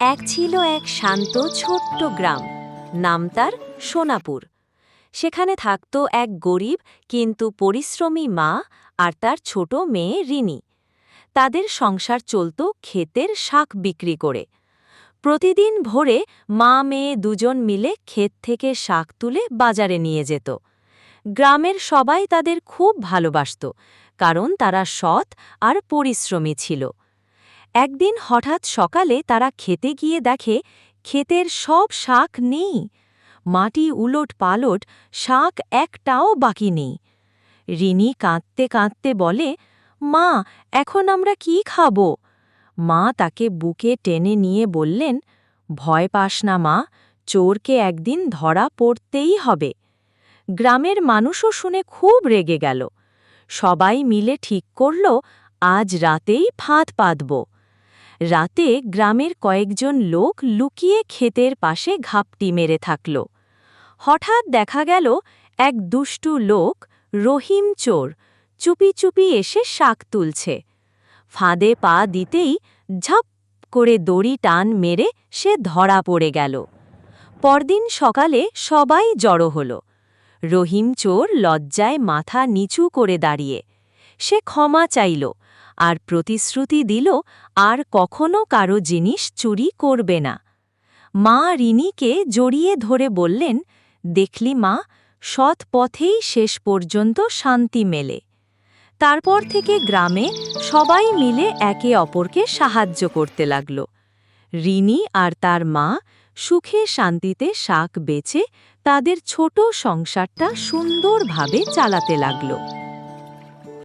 এক ছিল এক শান্ত ছোট্ট গ্রাম। নাম তার সোনাপুর। সেখানে থাকত এক গরিব কিন্তু পরিশ্রমী মা আর তার ছোট মেয়ে রিনি। তাদের সংসার চলত ক্ষেতের শাক বিক্রি করে। প্রতিদিন ভোরে মা মেয়ে দুজন মিলে ক্ষেত থেকে শাক তুলে বাজারে নিয়ে যেত। গ্রামের সবাই তাদের খুব ভালোবাসত, কারণ তারা সৎ আর পরিশ্রমী ছিল। একদিন হঠাৎ সকালে তারা খেতে গিয়ে দেখে, ক্ষেতের সব শাক নেই। মাটি উলট পালট, শাক একটাও বাকি নেই। রিনি কাঁদতে কাঁদতে বলে, মা, এখন আমরা কি খাব? মা তাকে বুকে টেনে নিয়ে বললেন, ভয় পাস না মা, চোরকে একদিন ধরা পড়তেই হবে। গ্রামের মানুষও শুনে খুব রেগে গেল। সবাই মিলে ঠিক করল, আজ রাতেই ফাঁদ পাতব। রাতে গ্রামের কয়েকজন লোক লুকিয়ে ক্ষেতের পাশে ঘাপটি মেরে থাকল। হঠাৎ দেখা গেল, এক দুষ্টু লোক, রহিম চোর, চুপি চুপি এসে শাক তুলছে। ফাঁদে পা দিতেই ঝপ করে দড়ি টান মেরে সে ধরা পড়ে গেল। পরদিন সকালে সবাই জড়ো হল। রহিম চোর লজ্জায় মাথা নিচু করে দাঁড়িয়ে। সে ক্ষমা চাইল। আর প্রতিশ্রুতি দিল, আর কখনো কারও জিনিস চুরি করবে না। মা রিনিকে জড়িয়ে ধরে বললেন, দেখলি মা, সৎ পথেই শেষ পর্যন্ত শান্তি মেলে। তারপর থেকে গ্রামে সবাই মিলে একে অপরকে সাহায্য করতে লাগল। রিনি আর তার মা সুখে শান্তিতে শাক বেচে তাদের ছোট সংসারটা সুন্দরভাবে চালাতে লাগল।